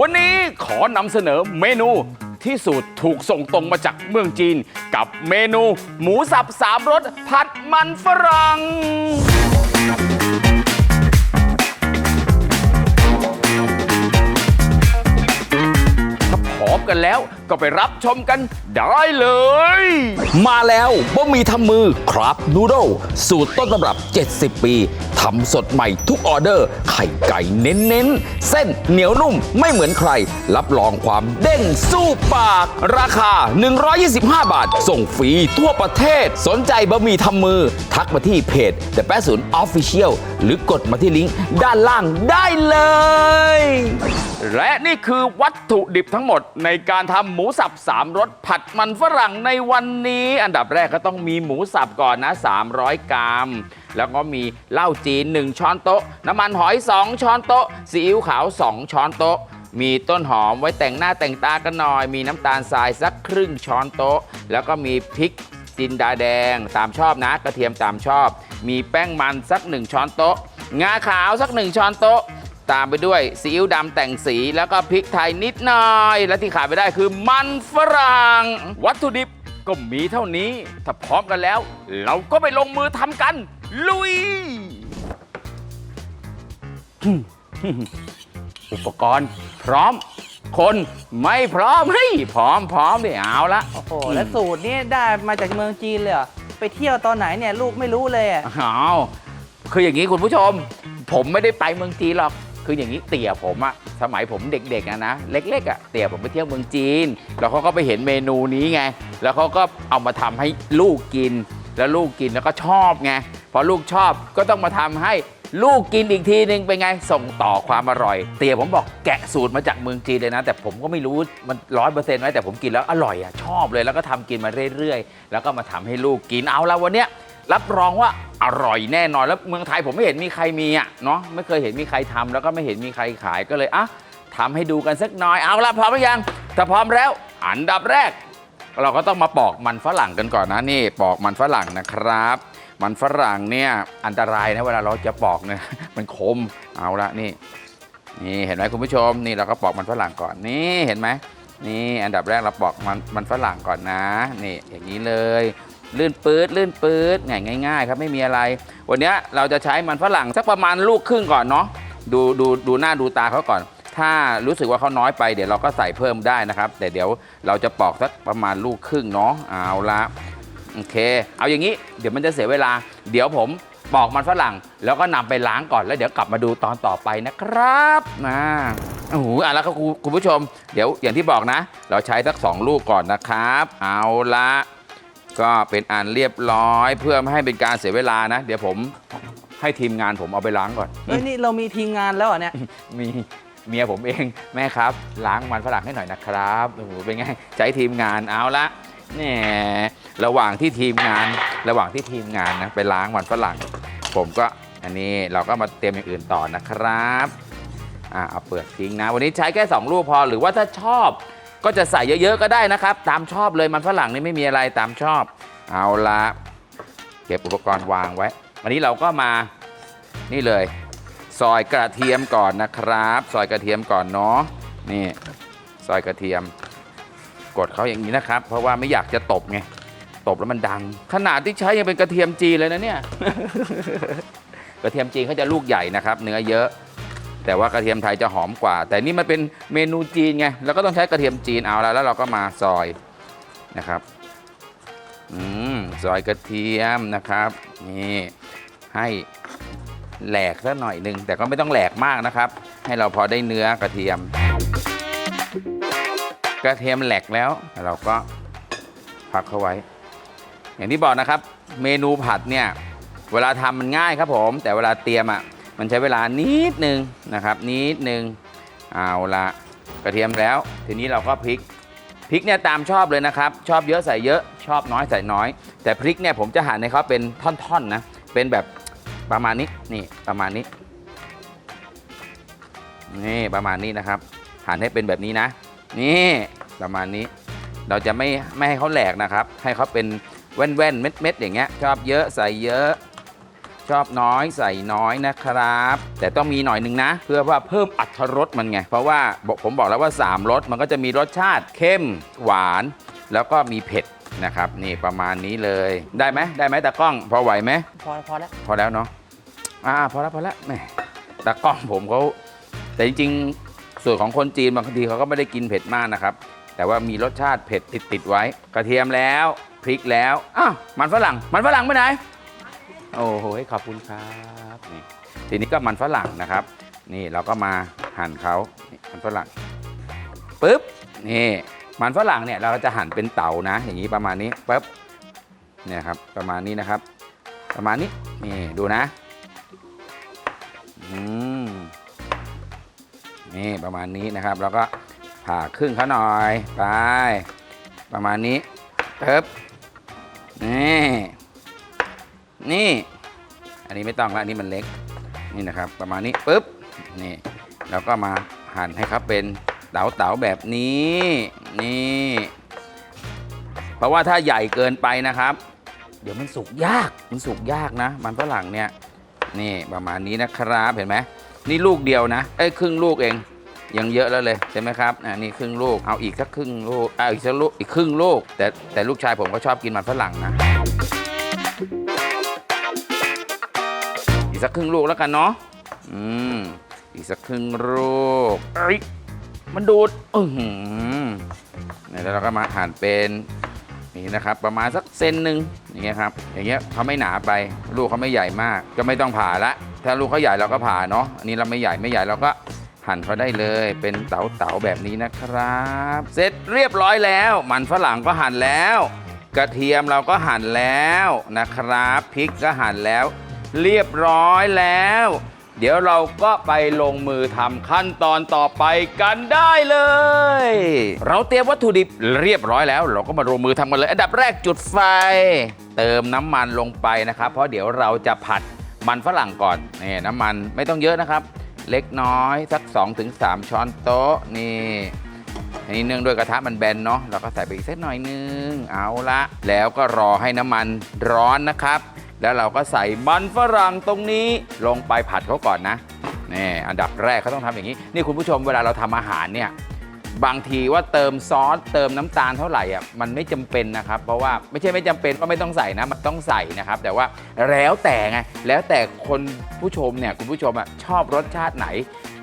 วันนี้ขอนำเสนอเมนูที่สูตรถูกส่งตรงมาจากเมืองจีน กับเมนูหมูสับสามรสผัดมันฝรั่ง กันแล้ว ก็ไปรับชมกันได้เลย มาแล้วบะหมี่ทำมือครับนูโดลสูตรต้นตำรับ 70 ปีทำสดใหม่ทุกออเดอร์ ไข่ไก่เน้นๆ เส้นเหนียวนุ่มไม่เหมือนใคร รับรองความเด้งสู้ปาก ราคา 125 บาท ส่งฟรีทั่วประเทศ สนใจบะหมี่ทำมือ ทักมาที่เพจ The 80 Official หรือกดมาที่ลิงก์ด้านล่างได้เลย และนี่คือวัตถุดิบทั้งหมดในการทำหมูสับสามรสผัดมันฝรั่งในวันนี้ อันดับแรกก็ต้องมีหมูสับก่อนนะ 300 กรัม แล้วก็มีเหล้าจีน 1 ช้อนโต๊ะ น้ำมันหอย 2 ช้อนโต๊ะซีอิ๊วขาว 2 ช้อนโต๊ะ มีต้นหอมไว้แต่งหน้าแต่งตากันหน่อย มีน้ำตาลทรายสักครึ่งช้อนโต๊ะ แล้วก็มีพริกจินดาแดงตามชอบนะ กระเทียมตามชอบ มีแป้งมันสัก 1 ช้อนโต๊ะ งาขาวสัก 1 ช้อนโต๊ะ ตามไปด้วยซีอิ๊วดำแต่งสีแล้วก็พริกไทยนิดหน่อย และที่ขาดไม่ได้คือมันฝรั่ง วัตถุดิบก็มีเท่านี้ ถ้าพร้อมกันแล้ว เราก็ไปลงมือทำกัน ลุย อุปกรณ์พร้อม คนไม่พร้อมเฮ้ยพร้อมพร้อมเนี่ยเอาละ โอ้โห แล้วสูตรนี้ได้มาจากเมืองจีนเลยเหรอ ไปเที่ยวตอนไหนเนี่ยลูกไม่รู้เลยอะ อ้าวคืออย่างนี้คุณผู้ชม ผมไม่ได้ไปเมืองจีนหรอก คืออย่างนี้เตี่ยผมอะสมัยผมเด็กๆอะนะเล็กๆอะเตี่ยผมไปเที่ยวเมืองจีน แล้วเขาก็ไปเห็นเมนูนี้ไง แล้วเขาก็เอามาทำให้ลูกกิน แล้วลูกกินแล้วก็ชอบไงพอลูกชอบก็ต้องมาทำให้ลูกกินอีกทีหนึ่งเป็นไงส่งต่อความอร่อย เตี่ยผมบอกแกะสูตรมาจากเมืองจีนเลยนะ แต่ผมก็ไม่รู้มันร้อยเปอร์เซ็นต์ไหมแต่ผมกินแล้วอร่อยอะชอบเลยแล้วก็ทำกินมาเรื่อยๆ แล้วก็มาทำให้ลูกกินเอาละวันเนี้ยรับรองว่า อร่อยแน่นอนแล้วเมืองไทยผมไม่เห็นมีใครมีอะเนาะไม่เคยเห็นมีใครทำแล้วก็ไม่เห็นมีใครขายก็เลยอะทำให้ดูกันสักหน่อยเอาละพร้อมหรือยังถ้าพร้อมแล้ว อันดับแรก เราก็ต้องมาปอกมันฝรั่งกันก่อนนะนี่ ปอกมันฝรั่งนะครับ มันฝรั่งเนี่ยอันตรายนะเวลาเราจะปอกเนี่ยมันคมเอาละนี่ นี่เห็นไหมคุณผู้ชมนี่เราก็ปอกมันฝรั่งก่อนนี่เห็นไหมนี่อันดับแรกเราปอกมันมันฝรั่งก่อนนะ นี่อย่างนี้เลย ลื่นปื๊ดลื่นปื๊ดง่ายง่าย ๆ ครับไม่มีอะไร วันนี้เราจะใช้มันฝรั่งสักประมาณลูกครึ่งก่อนเนาะดูดูดูหน้าดูตาเขาก่อน ถ้ารู้สึกว่าเขาน้อยไปเดี๋ยวเราก็ใส่เพิ่มได้นะครับ แต่เดี๋ยวเราจะปอกสักประมาณลูกครึ่งเนาะเอาละโอเค เอาอย่างนี้เดี๋ยวมันจะเสียเวลา เดี๋ยวผมปอกมันฝรั่ง แล้วก็นำไปล้างก่อนแล้วเดี๋ยวกลับมาดูตอนต่อไปนะครับนะโอ้โหอะแล้วก็คุณคุณผู้ชม เดี๋ยวอย่างที่บอกนะ เราใช้สักสองลูกก่อนนะครับ เอาละ ก็เป็นอันเรียบร้อย เพื่อไม่ให้เป็นการเสียเวลานะ เดี๋ยวผมให้ทีมงานผมเอาไปล้างก่อน เฮ้ยนี่เรามีทีมงานแล้วเหรอเนี่ย มีเมียผมเองแม่ครับ ล้างมันฝรั่งให้หน่อยนะครับโอ้โหเป็นไงใช้ทีมงานเอาละแหน่ระหว่างที่ทีมงาน ระหว่างที่ทีมงานนะไปล้างมันฝรั่ง ผมก็อันนี้เราก็มาเตรียมอย่างอื่นต่อนะครับอ่าเอาเปลือกทิ้งนะ วันนี้ใช้แค่2ลูกพอหรือว่าถ้าชอบ ก็จะใส่เยอะๆก็ได้นะครับ ตามชอบเลยมันฝรั่งนี่ไม่มีอะไรตามชอบ เอาละเก็บอุปกรณ์วางไว้ วันนี้เราก็มานี่เลย ซอยกระเทียมก่อนนะครับ ซอยกระเทียมก่อนเนาะนี่ ซอยกระเทียม กดเขาอย่างนี้นะครับ เพราะว่าไม่อยากจะตบไงตบแล้วมันดัง ขนาดที่ใช้ยังเป็นกระเทียมจีนเลยนะเนี่ย กระเทียมจีนเขาจะลูกใหญ่นะครับ เนื้อเยอะ แต่ว่ากระเทียมไทยจะหอมกว่า แต่นี่มันเป็นเมนูจีนไงแล้วก็ต้องใช้กระเทียมจีนเอาและแล้วเราก็มาซอยนะครับอืมซอยกระเทียมนะครับนี่ให้แหลกสักหน่อยหนึ่งแต่ก็ไม่ต้องแหลกมากนะครับ ให้เราพอได้เนื้อกระเทียม กระเทียมแหลกแล้วเราก็พักเข้าไว้ อย่างที่บอกนะครับ เมนูผัดเนี่ยเวลาทำมันง่ายครับผม แต่เวลาเตรียมอะ มันใช้เวลานิดนึงนะครับนิดนึงเอาละกระเทียมแล้ว ทีนี้เราก็พริกพริกเนี่ยตามชอบเลยนะครับ ชอบเยอะใส่เยอะชอบน้อยใส่น้อย แต่พริกเนี่ยผมจะหั่นให้เขาเป็นท่อนๆนะเป็นแบบประมาณนี้นี่ประมาณนี้นี่ประมาณนี้นะครับ หั่นให้เป็นแบบนี้นะ นี่ประมาณนี้ เราจะไม่ไม่ให้เขาแหลกนะครับ ให้เขาเป็นแว่นๆเม็ดๆอย่างเงี้ยชอบเยอะใส่เยอะ ชอบน้อยใส่น้อยนะครับ แต่ต้องมีหน่อยหนึ่งนะ เพื่อว่าเพิ่มอัตรรสมันไง เพราะว่าบอกผมบอกแล้วว่า 3รสมันก็จะมีรสชาติเข้มหวาน แล้วก็มีเผ็ดนะครับ นี่ประมาณนี้เลยได้ไหมได้ไหมตากล้อง พอไหวไหมพอพอแล้วพอแล้วเนาะอ่าพอแล้วพอแล้วแหม่ตากล้องผมเขาแต่จริงๆส่วนของคนจีนบางทีเขาก็ไม่ได้กินเผ็ดมากนะครับ แต่ว่ามีรสชาติเผ็ดติดติดๆไว้ กระเทียมแล้วพริกแล้วอ้าวมันฝรั่งมันฝรั่งไปไหน โอ้โหขอบคุณครับนี่ทีนี้ก็มันฝรั่งนะครับ นี่เราก็มาหั่นเขามันฝรั่งปึ๊บนี่มันฝรั่งเนี่ยเราจะหั่นเป็นเต๋านะ อย่างนี้ประมาณนี้ปึ๊บเนี่ยครับประมาณนี้นะครับ ประมาณนี้นี่ดูนะอืมนี่ประมาณนี้นะครับแล้วก็ผ่าครึ่งเขาหน่อยไปประมาณนี้ปึ๊บนี่ นี่ อันนี้ไม่ต้องละอันนี้มันเล็ก นี่นะครับ ประมาณนี้ปึ๊บ นี่แล้วก็มาหั่นให้ครับเป็นเต๋าเต๋าแบบนี้ นี่ เพราะว่าถ้าใหญ่เกินไปนะครับ เดี๋ยวมันสุกยาก มันสุกยากนะ มันฝรั่งเนี่ย นี่ประมาณนี้นะครับ เห็นไหม นี่ลูกเดียวนะ เอ้ยครึ่งลูกเอง ยังเยอะแล้วเลยใช่ไหมครับอ่านี่ครึ่งลูก เอาอีกสักครึ่งลูก เอาอีกสักลูก อีกครึ่งลูก แต่แต่ลูกชายผมก็ชอบกินมันฝรั่งนะ อีกสักครึ่งลูกแล้วกันเนาะอืมอีกสักครึ่งลูกเอ้ยมันดูดอือหือเนี่ยแล้วเราก็มาหั่นเป็นนี่นะครับประมาณสักเซนหนึ่งอย่างเงี้ยครับอย่างเงี้ยเขาไม่หนาไปลูกเขาไม่ใหญ่มาก ก็ไม่ต้องผ่าละ ถ้าลูกเขาใหญ่เราก็ผ่าเนาะอันนี้เราไม่ใหญ่ไม่ใหญ่เราก็หั่นเขาได้เลยเป็นเต๋าๆแบบนี้นะครับ เสร็จเรียบร้อยแล้ว มันฝรั่งก็หั่นแล้ว กระเทียมเราก็หั่นแล้วนะครับพริกก็หั่นแล้ว เรียบร้อยแล้ว เดี๋ยวเราก็ไปลงมือทำขั้นตอนต่อไปกันได้เลย เราเตรียมวัตถุดิบเรียบร้อยแล้ว เราก็มาลงมือทำกันเลย อันดับแรกจุดไฟ เติมน้ำมันลงไปนะครับ เพราะเดี๋ยวเราจะผัดมันฝรั่งก่อนนี่น้ำมันไม่ต้องเยอะนะครับ เล็กน้อยสัก 2-3 ช้อนโต๊ะนี่อันนี้เนื่องด้วยกระทะมันแบนเนาะเราก็ใส่ไปอีกสักหน่อยนึง เอาละแล้วก็รอให้น้ำมันร้อนนะครับ แล้วเราก็ใส่มันฝรั่งตรงนี้ลงไปผัดเขาก่อนนะนี่อันดับแรกเขาต้องทำอย่างนี้ นี่คุณผู้ชมเวลาเราทำอาหารเนี่ยบางทีว่าเติมซอสเติมน้ำตาลเท่าไหร่อะมันไม่จำเป็นนะครับ เพราะว่าไม่ใช่ไม่จำเป็นก็ไม่ต้องใส่นะมันต้องใส่นะครับ แต่ว่าแล้วแต่ไงแล้วแต่คนผู้ชมเนี่ยคุณผู้ชมอะชอบรสชาติไหน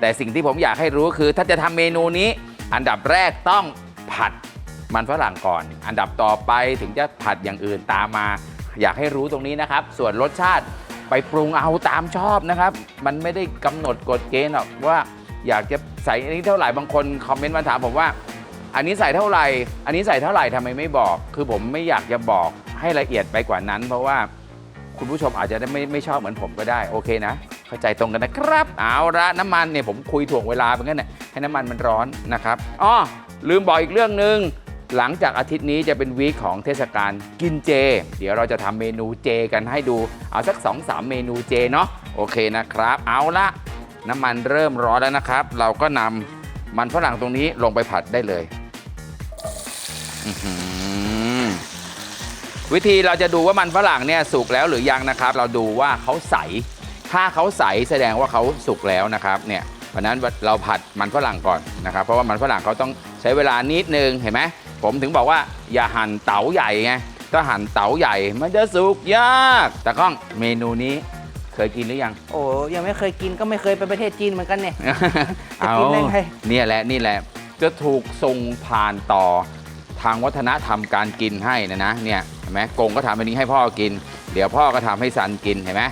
แต่สิ่งที่ผมอยากให้รู้คือ ถ้าจะทำเมนูนี้ อันดับแรกต้องผัดมันฝรั่งก่อน อันดับต่อไปถึงจะผัดอย่างอื่นตามมา อยากให้รู้ตรงนี้นะครับ ส่วนรสชาติไปปรุงเอาตามชอบนะครับ มันไม่ได้กำหนดกฎเกณฑ์หรอกว่าอยากจะใส่อันนี้เท่าไหร่บางคนคอมเมนต์มาถามผมว่า อันนี้ใส่เท่าไหร่ อันนี้ใส่เท่าไหร่ทำไมไม่บอก คือผมไม่อยากจะบอกให้ละเอียดไปกว่านั้น เพราะว่าคุณผู้ชมอาจจะไไม่ไม่ชอบเหมือนผมก็ได้โอเคนะ เข้าใจตรงกันนะครับเอาละน้ำมันเนี่ยผมคุยถ่วงเวลาไปงั้นเนี่ยให้น้ำมันมันร้อนนะครับอ๋อลืมบอกอีกเรื่องหนึ่ง หลังจากอาทิตย์นี้จะเป็นวีคของเทศกาลกินเจ เดี๋ยวเราจะทำเมนูเจกันให้ดู เอาสัก 2-3 เมนูเจเนาะโอเคนะครับ เอาละน้ำมันเริ่มร้อนแล้วนะครับ เราก็นำมันฝรั่งตรงนี้ลงไปผัดได้เลยวิธีเราจะดูว่ามันฝรั่งเนี่ยสุกแล้วหรือยังนะครับ เราดูว่าเขาใส ถ้าเขาใสแสดงว่าเขาสุกแล้วนะครับ เนี่ยเพราะนั้นเราผัดมันฝรั่งก่อนนะครับ เพราะว่ามันฝรั่งเขาต้องใช้เวลานิดนึงเห็นไหม ผมถึงบอกว่าอย่าหั่นเต๋าใหญ่ไงถ้าหั่นเต๋าใหญ่มันจะสุกยากแต่ก้องเมนูนี้เคยกินหรือยัง โอ้ยังไม่เคยกินก็ไม่เคยไปประเทศจีนเหมือนกันเนี่ยจะเอากินได้ไงเนี่ยแหละนี่แหละ จะถูกส่งผ่านต่อทางวัฒนธรรมการกินให้นะนะเนี่ยเห็นไหมกงก็ทำอันนี้ให้พ่อกิน เดี๋ยวพ่อก็ทำให้ซันกินเห็นไหม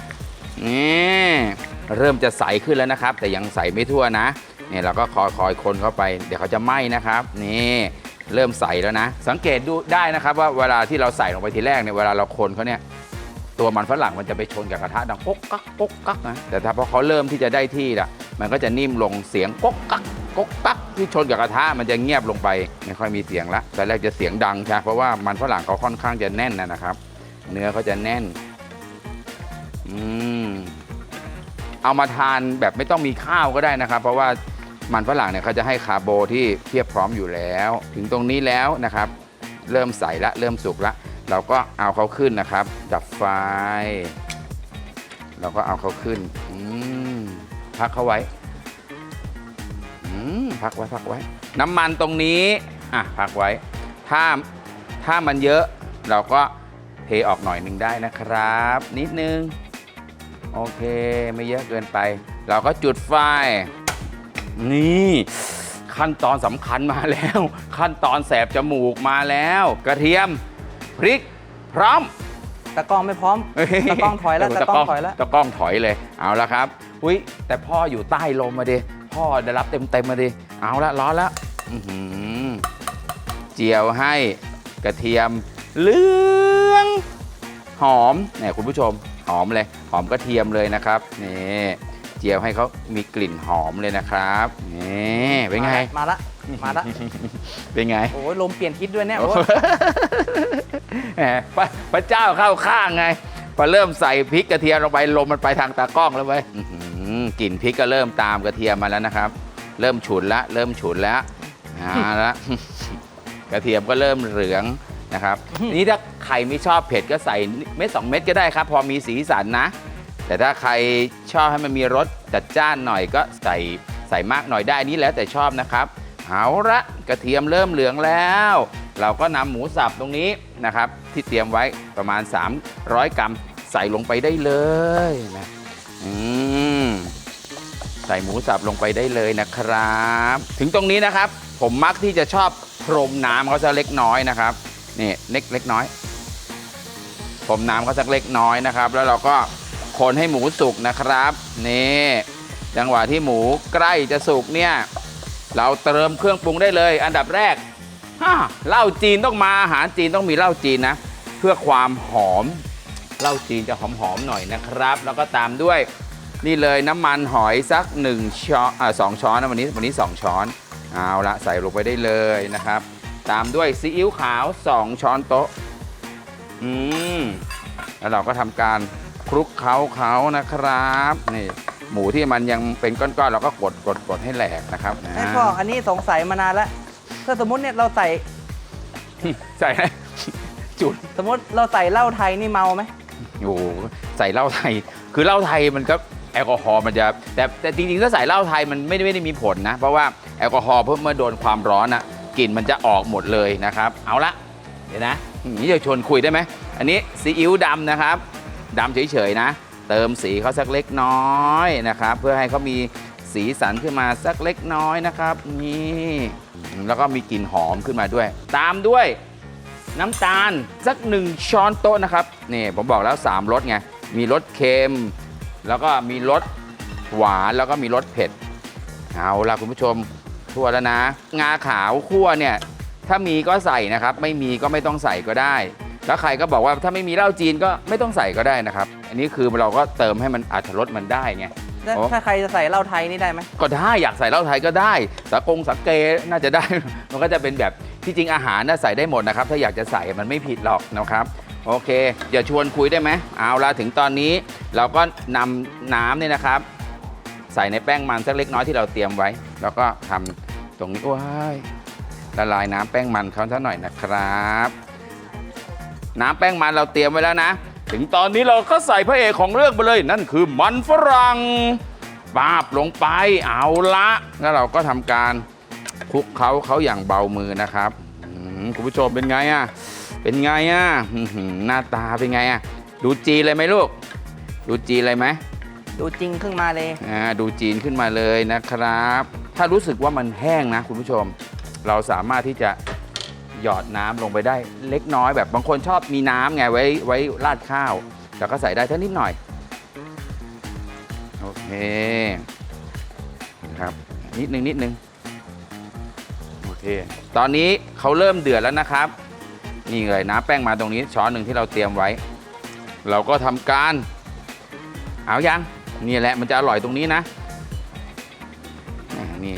นี่เริ่มจะใสขึ้นแล้วนะครับ แต่ยังใสไม่ทั่วนะเนี่ยเราก็คอยคอยคนเข้าไป เดี๋ยวเขาจะไหม้นะครับ นี่ เริ่มใสแล้วนะ สังเกตดูได้นะครับว่าเวลาที่เราใส่ลงไปทีแรกเนี่ยเวลาเราคนเขาเนี่ยตัวมันฝรั่งมันจะไปชนกับกระทะดังก๊กกักก๊กกักนะแต่ถ้าพอเขาเริ่มที่จะได้ที่ละมันก็จะนิ่มลงเสียงก๊กกักก๊กกักที่ชนกับกระทะมันจะเงียบลงไปไม่ค่อยมีเสียงละแต่แรกจะเสียงดังใช่เพราะว่ามันฝรั่งเขาค่อนข้างจะแน่นนะนะครับ เนื้อเขาจะแน่นอืมเอามาทานแบบไม่ต้องมีข้าวก็ได้นะครับ เพราะว่า มันฝรั่งเนี่ยเขาจะให้คาร์โบที่เพียบพร้อมอยู่แล้ว ถึงตรงนี้แล้วนะครับ เริ่มใสละเริ่มสุกละ เราก็เอาเขาขึ้นนะครับ ดับไฟ เราก็เอาเขาขึ้นพักเขาไว้พักไว้พักไว้ น้ำมันตรงนี้อะพักไว้ ถ้าถ้ามันเยอะเราก็เทออกหน่อยหนึ่งได้นะครับ นิดนึง โอเคไม่เยอะเกินไป เราก็จุดไฟ นี่ขั้นตอนสำคัญมาแล้ว ขั้นตอนแสบจมูกมาแล้ว กระเทียมพริกพร้อมตะกร้องไม่พร้อมตะกร้องถอยแล้วตะกร้องถอยแล้วตะกล้องถอยเลยเอาละครับอุ้ยแต่พ่ออยู่ใต้ลมมาดิพ่อได้รับเต็มเต็มๆมาดิเอาละร้อนละอื้อหือเจียวให้กระเทียมเหลือง หอมเนี่ยคุณผู้ชมหอมเลย หอมกระเทียมเลยนะครับนี่ เจียวให้เขามีกลิ่นหอมเลยนะครับนี่เป็นไง มาละ มาละ เป็นไง โอ้ยลมเปลี่ยนทิศด้วยเนี่ยโอ้โอ้ยแหมพระพระเจ้าเข้าข้างไง พอเริ่มใส่พริกกระเทียมลงไปลมมันไปทางตากล้องแล้วเว้ยอื้อหือกลิ่นพริกก็เริ่มตามกระเทียมมาแล้วนะครับ เริ่มฉุนละ เริ่มฉุนแล้วเอาละ กระเทียมก็เริ่มเหลืองนะครับ นี่ถ้าใครไม่ชอบเผ็ดก็ใส่เม็ดสองเม็ดก็ได้ครับ พอมีสีสันนะ แต่ถ้าใครชอบให้มันมีรสจัดจ้านหน่อยก็ใส่ใส่มากหน่อยได้นี้แล้วแต่ชอบนะครับเอาละกระเทียมเริ่มเหลืองแล้ว เราก็นำหมูสับตรงนี้นะครับ ที่เตรียมไว้ประมาณ 300 กรัมใส่ลงไปได้เลยนะอืมใส่หมูสับลงไปได้เลยนะครับ ถึงตรงนี้นะครับ ผมมักที่จะชอบพรมน้ำเขาจะเล็กน้อยนะครับนี่เล็กเล็กน้อยพรมน้ำเขาสักเล็กน้อยนะครับ แล้วเราก็ คนให้หมูสุกนะครับนี่จังหวะที่หมูใกล้จะสุกเนี่ยเราเติมเครื่องปรุงได้เลย อันดับแรกฮ่าเหล้าจีนต้องมาอาหารจีนต้องมีเหล้าจีนนะ เพื่อความหอมเหล้าจีนจะหอมๆหน่อยนะครับ แล้วก็ตามด้วยนี่เลยน้ำมันหอยสัก1ช้อนอ่าสองช้อนนะวันนี้วันนี้2ช้อนเอาละใส่ลงไปได้เลยนะครับ ตามด้วยซีอิ๊วขาว 2 ช้อนโต๊ะ อืม แล้วเราก็ทำการ คลุกเคล้าเขานะครับ นี่ หมูที่มันยังเป็นก้อนๆเราก็กดกดกดให้แหลกนะครับไอ้พ่ออันนี้สงสัยมานานแล้วถ้าสมมติเนี่ยเราใส่ใส่ให้จุดสมมติเราใส่เหล้าไทยนี่เมาไหมโอ้โหใส่เหล้าไทย คือเหล้าไทยมันก็แอลกอฮอล์มันจะแต่แต่จริงๆถ้าใส่เหล้าไทยมันไม่ได้ไม่ได้มีผลนะ เพราะว่าแอลกอฮอล์เพิ่มเมื่อโดนความร้อนอะกลิ่นมันจะออกหมดเลยนะครับ เอาละเดี๋ยวนะนี่จะชวนคุยได้ไหมอันนี้ซีอิ๊วดำนะครับ ดำเฉยๆนะ เติมสีเขาสักเล็กน้อยนะครับ เพื่อให้เขามีสีสันขึ้นมาสักเล็กน้อยนะครับนี่แล้วก็มีกลิ่นหอมขึ้นมาด้วย ตามด้วยน้ำตาลสักหนึ่งช้อนโต๊ะนะครับนี่ผมบอกแล้ว3รสไงมีรสเค็ม แล้วก็มีรสหวานแล้วก็มีรสเผ็ดเอาละคุณผู้ชมทั่วแล้วนะ งาขาวคั่วเนี่ยถ้ามีก็ใส่นะครับ ไม่มีก็ไม่ต้องใส่ก็ได้ แล้วใครก็บอกว่าถ้าไม่มีเหล้าจีนก็ไม่ต้องใส่ก็ได้นะครับ อันนี้คือเราก็เติมให้มันอัตรสมันได้ไง แล้วโอ้ถ้าใครจะใส่เหล้าไทยนี่ได้ไหมก็ได้อยากใส่เหล้าไทยก็ได้สากงสักเกน่าจะได้ มันก็จะเป็นแบบที่จริงอาหารน่ะใส่ได้หมดนะครับ ถ้าอยากจะใส่มันไม่ผิดหรอกนะครับโอเคอย่าชวนคุยได้ไหมเอาละถึงตอนนี้ เราก็นำน้ำเนี่ยนะครับ ใส่ในแป้งมันสักเล็กน้อยที่เราเตรียมไว้ แล้วก็ทำตรงนี้ว้ายละลายน้ำแป้งมันเขาซะหน่อยนะครับ น้ำแป้งมันเราเตรียมไว้แล้วนะ ถึงตอนนี้เราก็ใส่พระเอกของเรื่องไปเลย นั่นคือมันฝรั่งปาบลงไปเอาละแล้วเราก็ทำการคลุกเขาเขาอย่างเบามือนะครับอืมคุณผู้ชมเป็นไงอะเป็นไงอะอื้อหือหน้าตาเป็นไงอะดูจีนเลยไหมลูก ดูจีนเลยไหมดูจริงขึ้นมาเลยอ่าดูจีนขึ้นมาเลยนะครับ ถ้ารู้สึกว่ามันแห้งนะ คุณผู้ชม เราสามารถที่จะ หยอดน้ำลงไปได้เล็กน้อยแบบบางคนชอบมีน้ำไงไว้ไว้ราดข้าว แล้วก็ใส่ได้ท่านิดหน่อย โอเคครับนิดนึงนิดนึงโอเค ตอนนี้เขาเริ่มเดือดแล้วนะครับ นี่เลยน้ำแป้งมาตรงนี้ช้อนหนึ่งที่เราเตรียมไว้ เราก็ทำการ เอายังนี่แหละมันจะอร่อยตรงนี้นะนี่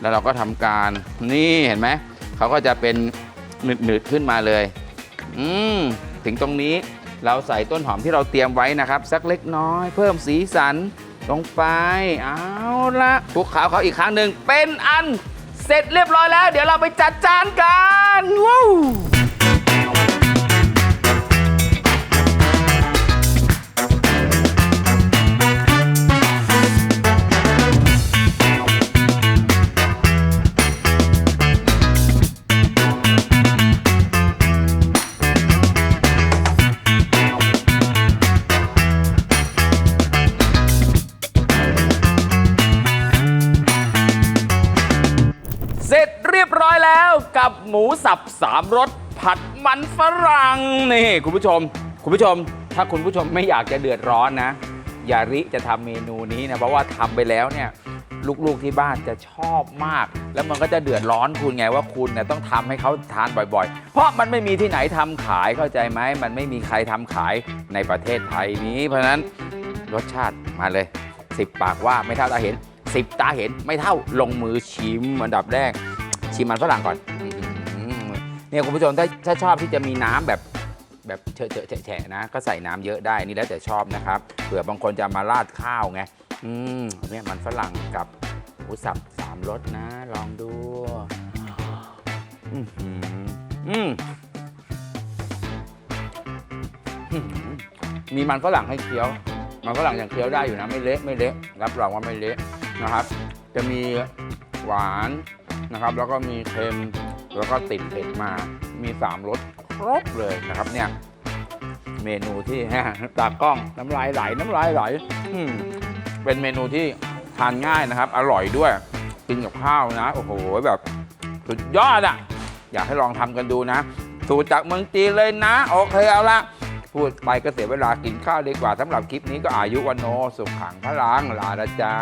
แล้วเราก็ทำการนี่เห็นไหม เขาก็จะเป็นหนืดๆขึ้นมาเลย อืมถึงตรงนี้เราใส่ต้นหอมที่เราเตรียมไว้นะครับ สักเล็กน้อย เพิ่มสีสันลงไป เอาละคลุกขาวเขาอีกครั้งหนึ่งเป็นอันเสร็จเรียบร้อยแล้ว เดี๋ยวเราไปจัดจานกันว้าวามรสผัดมันฝรั่งนี่คุณผู้ชม คุณผู้ชม ถ้าคุณผู้ชมไม่อยากจะเดือดร้อนนะอย่าริจะทำเมนูนี้นะ เพราะว่าทำไปแล้วเนี่ย ลูกๆที่บ้านจะชอบมาก แล้วมันก็จะเดือดร้อนคุณไงว่าคุณเนี่ยต้องทำให้เขาทานบ่อยๆ เพราะมันไม่มีที่ไหนทำขายเข้าใจไหมมันไม่มีใครทำขายในประเทศไทยนี้ เพราะฉะนั้นรสชาติมาเลย10ปากว่าไม่เท่าตาเห็น10ตาเห็นไม่เท่าลงมือชิมอันดับแรก ชิมมันฝรั่งก่อน เนี่ยคุณผู้ชมถ้าถ้าชอบที่จะมีน้ำแบบแบบเฉอะเฉอะแฉะนะ ก็ใส่น้ำเยอะได้นี่แล้วแต่ชอบนะครับเผื่อบางคนจะมาราดข้าวไงอืมเนี่ยมันฝรั่งกับหมูสับสามรสนะ ลองดูอื้อหืออืมมีมันฝรั่งให้เคี้ยว มันฝรั่งยังเคี้ยวได้อยู่นะไม่เละไม่เละรับรองว่าไม่เละนะครับ จะมีหวานนะครับ แล้วก็มีเค็ม แล้วก็ติดเผ็ดมา มีสามรสครบเลยนะครับเนี่ย เมนูที่ตากล้องน้ำลายไหลน้ำลายไหลอืมเป็นเมนูที่ทานง่ายนะครับ อร่อยด้วยกินกับข้าวนะ โอ้โหแบบสุดยอดอะ อยากให้ลองทำกันดูนะ สูตรจากเมืองจีนเลยนะ โอเคเอาละพูดไปก็เสียเวลากินข้าวดีกว่าสำหรับคลิปนี้ก็อายุวันโนสุขขังพลังลาละจ้า